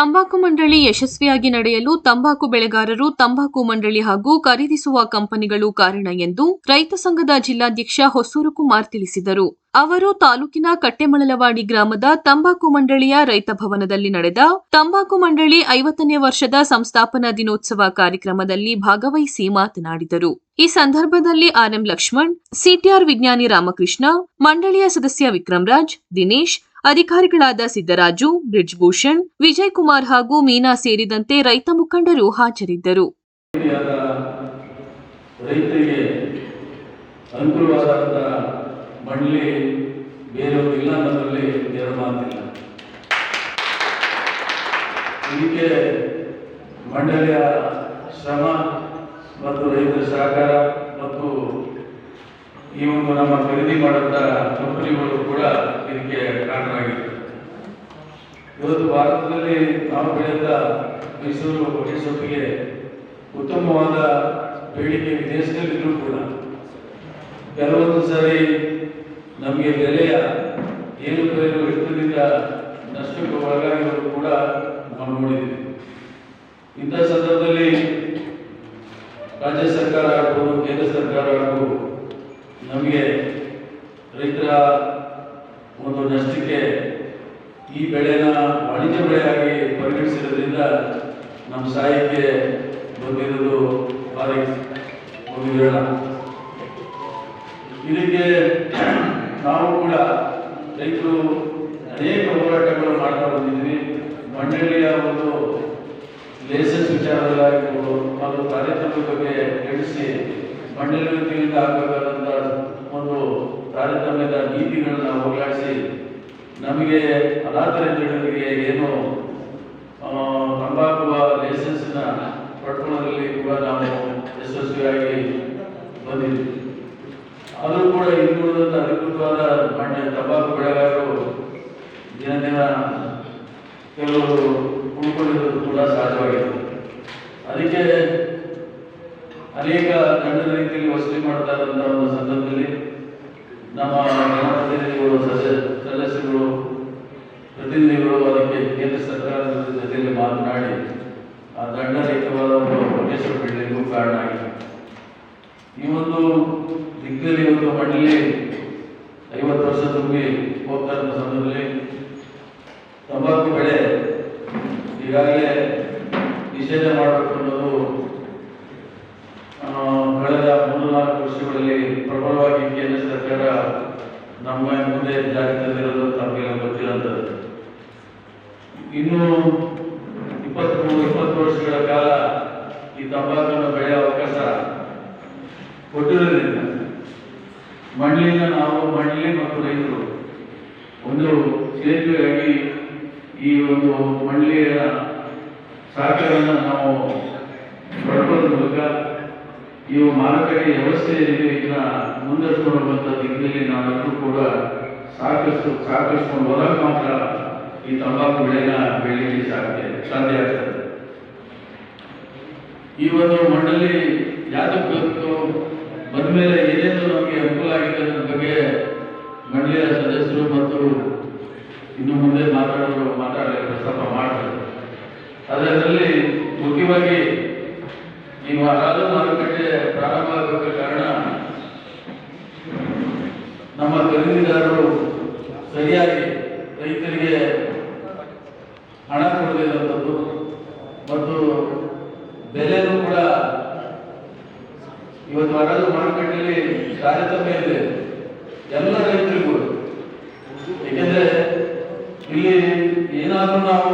ತಂಬಾಕು ಮಂಡಳಿ ಯಶಸ್ವಿಯಾಗಿ ನಡೆಯಲು ತಂಬಾಕು ಬೆಳೆಗಾರರು ತಂಬಾಕು ಮಂಡಳಿ ಹಾಗೂ ಖರೀದಿಸುವ ಕಂಪನಿಗಳು ಕಾರಣ ಎಂದು ರೈತ ಸಂಘದ ಜಿಲ್ಲಾಧ್ಯಕ್ಷ ಹೊಸೂರು ಕುಮಾರ್ ತಿಳಿಸಿದರು. ಅವರು ತಾಲೂಕಿನ ಕಟ್ಟೆಮಳಲವಾಡಿ ಗ್ರಾಮದ ತಂಬಾಕು ಮಂಡಳಿಯ ರೈತ ಭವನದಲ್ಲಿ ನಡೆದ ತಂಬಾಕು ಮಂಡಳಿ ಐವತ್ತನೇ ವರ್ಷದ ಸಂಸ್ಥಾಪನಾ ದಿನೋತ್ಸವ ಕಾರ್ಯಕ್ರಮದಲ್ಲಿ ಭಾಗವಹಿಸಿ ಮಾತನಾಡಿದರು. ಈ ಸಂದರ್ಭದಲ್ಲಿ ಆರ್ಎಂ ಲಕ್ಷ್ಮಣ್, ಸಿಟಿಆರ್ ವಿಜ್ಞಾನಿ ರಾಮಕೃಷ್ಣ, ಮಂಡಳಿಯ ಸದಸ್ಯ ವಿಕ್ರಮರಾಜ್, ದಿನೇಶ್ ಅಧಿಕಾರಿಗಳಾದ ಸಿದ್ದರಾಜು, ಬ್ರಿಜ್ಭೂಷಣ್ ವಿಜಯ್ ಕುಮಾರ್ ಹಾಗೂ ಮೀನಾ ಸೇರಿದಂತೆ ರೈತ ಮುಖಂಡರು ಹಾಜರಿದ್ದರು. ರೈತರಿಗೆ ಅನುಕೂಲವಾದಂಥ ಮಂಡಳಿ ಬೇರೆಯವರು ಇಲ್ಲ ಅನ್ನೋದ್ರಲ್ಲಿ ಎರಡು ಮಾತಿಲ್ಲ ಇದಕ್ಕೆ ಮಂಡಳಿಯ ಶ್ರಮ ಮತ್ತು ರೈತರ ಸಹಕಾರ ಮತ್ತು ಈ ಒಂದು ನಮ್ಮ ಖರೀದಿ ಮಾಡುವಂಥ ಕಂಪನಿಗಳು ಕೂಡ ಇದಕ್ಕೆ ಕಾರಣವಾಗಿದೆ ಇವತ್ತು ಭಾರತದಲ್ಲಿ ನಾವು ಬೆಳೆದ ಮೈಸೂರು ಹೊಟ್ಟೆ ಸೊಪ್ಪಿಗೆ ಉತ್ತಮವಾದ ಬೇಡಿಕೆ ವಿದೇಶದಲ್ಲಿದ್ದರೂ ಕೂಡ ಕೆಲವೊಂದು ಸಾರಿ ನಮಗೆ ಬೆಲೆಯ ಏನು ಏರುಪೇರು ಹಿಡಿತದಿಂದ ನಷ್ಟಕ್ಕೆ ಒಳಗಾಗಿರೋದು ಕೂಡ ನಾವು ನೋಡಿದ್ದೀವಿ. ಇಂಥ ಸಂದರ್ಭದಲ್ಲಿ ರಾಜ್ಯ ಸರ್ಕಾರ ಆಗ್ಬೋದು ಕೇಂದ್ರ ಸರ್ಕಾರ ಹಾಗೂ ನಮಗೆ ರೈತರ ಒಂದು ನಷ್ಟಕ್ಕೆ ಈ ಬೆಳೆನ ವಾಣಿಜ್ಯ ಬೆಳೆಯಾಗಿ ಪರಿಗಣಿಸಿರೋದ್ರಿಂದ ನಮ್ಮ ಸಾಹಿತ್ಯ ಬಂದಿರೋದು ಭಾರಿ ಒಂದು ವಿರಳ ಇದಕ್ಕೆ ನಾವು ಕೂಡ ರೈತರು ಅನೇಕ ಹೋರಾಟಗಳು ಮಾಡ್ತಾ ಬಂದಿದ್ವಿ. ಮಂಡಳಿಯ ಒಂದು ಲೇಸನ್ಸ್ ವಿಚಾರದಲ್ಲಾಗಿರ್ಬೋದು, ಅದು ತಾರತಮ್ಯ ಬಗ್ಗೆ ನಡೆಸಿ ಮಂಡಳಿ ವತಿಯಿಂದ ಆಗಬೇಕಾದಂಥ ಒಂದು ತಾರತಮ್ಯದ ನೀತಿಗಳನ್ನ ಹೋಗಲಾಡಿಸಿ ನಮಗೆ ಅನಾಥರ ಜನರಿಗೆ ಏನು ತಂಬಾಕುವ ಲೈಸೆನ್ಸ್ನ ಪಡ್ಕೊಳ್ಳೋದ್ರಲ್ಲಿ ಕೂಡ ನಾವು ಯಶಸ್ವಿಯಾಗಿ ಬಂದಿದ್ವಿ. ಆದರೂ ಕೂಡ ಹಿಂದುಳಿದಂಥ ಅಧಿಕೃತವಾದ ಮಣ್ಣ ತಂಬಾಕು ಬೆಳೆಗಾರರು ದಿನ ದಿನ ಕೆಲವರು ಉಳ್ಕೊಂಡಿರೋದು ಕೂಡ ಸಹಜವಾಗಿದೆ ಅದಕ್ಕೆ ಅನೇಕ ದಂಡದ ರೀತಿಯಲ್ಲಿ ವಸೂಲಿ ಮಾಡ್ತಾ ಇರುವಂತಹ ಒಂದು ಸಂದರ್ಭದಲ್ಲಿ ನಮ್ಮ ಜನಪ್ರತಿನಿಧಿಗಳು ಸದಸ್ಯ ಸದಸ್ಯರು ಪ್ರತಿನಿಧಿಗಳು ಅದಕ್ಕೆ ಕೇಂದ್ರ ಸರ್ಕಾರದ ಜೊತೆಯಲ್ಲಿ ಮಾತನಾಡಿ ಆ ದಂಡರಹಿತವಾದ ಉದ್ದೇಶ ಬೆಳೆಯಲಿಕ್ಕೂ ಕಾರಣ ಆಗಿದೆ. ಈ ಒಂದು ದಿಕ್ಕಲ್ಲಿ ಒಂದು ಮಂಡಳಿ ಐವತ್ತು ವರ್ಷ ತುಂಬಿ ಹೋಗ್ತಾ ಇರುವ ಸಂದರ್ಭದಲ್ಲಿ ತಂಬಾಕು ಬೆಳೆ ಈಗಾಗಲೇ ನಿಷೇಧ ಮಾಡಬೇಕು ಅನ್ನೋದು ಕಳೆದ ಮೂರು ನಾಲ್ಕು ವರ್ಷಗಳಲ್ಲಿ ಪ್ರಬಲವಾಗಿ ಕೇಂದ್ರ ಸರ್ಕಾರ ನಮ್ಮ ಮುಂದೆ ಜಾರಿ ತಂದಿರೋದು ತಮಗೆಲ್ಲ ಗೊತ್ತಿರೋಂಥದ್ದು. ಇನ್ನು ತಂಬಾಕನ್ನು ಬೆಳೆಯೋ ಅವಕಾಶ ಕೊಟ್ಟಿರೋದ್ರಿಂದ ಮಣ್ಣಿನ ನಾವು ಮಣ್ಣಲ್ಲಿ ಮತ್ತು ರೈತರು ಒಂದು ಸೇತುವೆಯಾಗಿ ಈ ಒಂದು ಮಂಡಳಿಯ ಸಹಕಾರವನ್ನು ನಾವು ಪಡ್ಕೊಳ್ಳೋದ್ರ ಮೂಲಕ ಈ ಮಾರುಕಟ್ಟೆ ವ್ಯವಸ್ಥೆ ಇದನ್ನ ಮುಂದರ್ಸ್ಕೊಂಡು ಬಂದ ದಿಕ್ಕಿನಲ್ಲಿ ನಾವೆಲ್ಲರೂ ಕೂಡ ಸಾಕಷ್ಟು ಸಾಕಷ್ಟು ಹೋದಾಗ ಮಾತ್ರ ಈ ತಂಬಾಕು ಬೆಳೆನ ಬೆಳೀಲಿಕ್ಕೆ ಸಾಧ್ಯ ಸಾಧ್ಯ ಆಗ್ತದೆ. ಈ ಒಂದು ಮಂಡಳಿ ಯಾತಕ್ಕೆ ಬಂದ ಮೇಲೆ ಏನೇನು ನಮಗೆ ಅನುಕೂಲ ಆಗಿದೆ ಅನ್ನೋದ್ರ ಬಗ್ಗೆ ಮಂಡಳಿಯ ಸದಸ್ಯರು ಮತ್ತು ಇನ್ನು ಮುಂದೆ ಮಾತಾಡೋರು ಮಾತಾಡಲಿ, ಪ್ರಸ್ತಾಪ ಮಾಡ್ತಾರೆ. ಅದರಲ್ಲಿ ಮುಖ್ಯವಾಗಿ ನೀವು ಹರಾಜು ಮಾರುಕಟ್ಟೆ ಪ್ರಾರಂಭ ಆಗಬೇಕು ಕಾರಣ ನಮ್ಮ ಖರೀದಿದಾರರು ಸರಿಯಾಗಿ ರೈತರಿಗೆ ಹಣ ಕೊಡದಿರುವಂಥದ್ದು ಮತ್ತು ಬೆಲೆನೂ ಕೂಡ ಹರಾಜು ಮಾರುಕಟ್ಟೆಯಲ್ಲಿ ತಾರತಮ್ಯ ಇದೆ. ಎಲ್ಲ ರೈತರಿಗೂ. ಏಕೆಂದ್ರೆ ಇಲ್ಲಿ ಏನಾದರೂ ನಾವು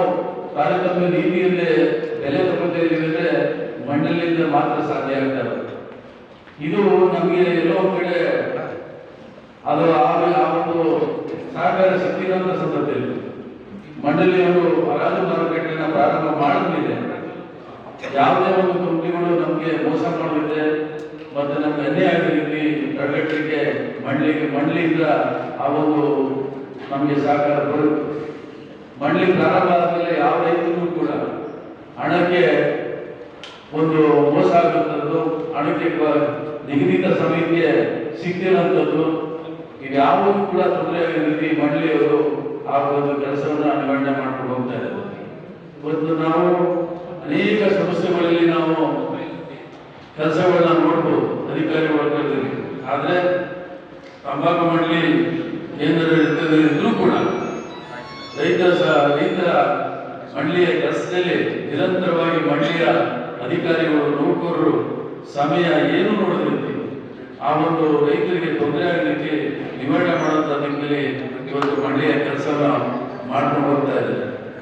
ತಾರತಮ್ಯ ನೀತಿಯಲ್ಲೇ ಬೆಲೆ ತಗೊಳ್ತಾ ಇದ್ದೀವಿ ಅಂದ್ರೆ ಮಾತ್ರ ಸಾಧ್ಯ ಆಗ್ತದೆ ಇದು ನಮಗೆ ಎಲ್ಲೋ ಕಡೆ ಅದು ಆಮೇಲೆ ಆ ಒಂದು ಸಹಕಾರ ಸಿಕ್ಕಿದಂತ ಸಂದರ್ಭದಲ್ಲಿ ಮಂಡಳಿಯವರು ಹರಾಜು ಮಾರುಕಟ್ಟೆಯನ್ನ ಪ್ರಾರಂಭ ಮಾಡಲಿದೆ. ಯಾವುದೇ ಒಂದು ಕಂಪ್ನಿಗಳು ನಮಗೆ ಮೋಸ ಮಾಡಿದ್ರೆ ಮತ್ತೆ ನಮ್ಮ ಅನ್ಯಾಯ ಆಗಿರಲಿ ಕಡಗಟ್ಟಲಿಕ್ಕೆ ಮಂಡಳಿಗೆ ಮಂಡಳಿಯಿಂದ ಆ ಒಂದು ನಮಗೆ ಸಹಕಾರ ಬರುತ್ತೆ. ಮಂಡಳಿ ಪ್ರಾರಂಭ ಆದಮೇಲೆ ಯಾವ ರೈತರು ಕೂಡ ಹಣಕ್ಕೆ ಒಂದು ಮೋಸ ಆಗುವಂಥದ್ದು, ಹಣಕ್ಕೆ ನಿಗದಿತ ಸಮಯಕ್ಕೆ ಇದು ಯಾವುದು ಕೂಡ ತೊಂದರೆ ರೀತಿ ಮಂಡಳಿಯವರು ಆ ಒಂದು ಕೆಲಸವನ್ನು ನಿರ್ವಹಣೆ ಮಾಡ್ಕೊಂಡು ಹೋಗ್ತಾ ಇದ್ದಾರೆ. ಇವತ್ತು ನಾವು ಅನೇಕ ಸಮಸ್ಯೆಗಳಲ್ಲಿ ನಾವು ಕೆಲಸಗಳನ್ನ ನೋಡ್ಬೋದು, ಅಧಿಕಾರಿ ವರ್ಗದಲ್ಲಿ. ಆದರೆ, ತಂಬಾಕು ಮಂಡಳಿ ಕೇಂದ್ರ ಇದ್ರೂ ಕೂಡ ರೈತ ರೈತರ ಮಂಡಳಿಯ ಕೆಲಸದಲ್ಲಿ ನಿರಂತರವಾಗಿ ಮಂಡಳಿಯ ಅಧಿಕಾರಿಗಳು, ನೌಕರರು ಸಮಯ ಏನು ನೋಡೋದಿಲ್ಲ ಆ ಒಂದು ರೈತರಿಗೆ ತೊಂದರೆ ಆಗಲಿಕ್ಕೆ ನಿವಾರಣೆ ಮಾಡುವಂತ ನಿಟ್ಟಿನಲ್ಲಿ ಇವತ್ತು ಮಂಡಳಿಯ ಕೆಲಸವನ್ನು ಮಾಡ್ಕೊಂಡು ಹೋಗ್ತಾ ಇದ್ದಾರೆ.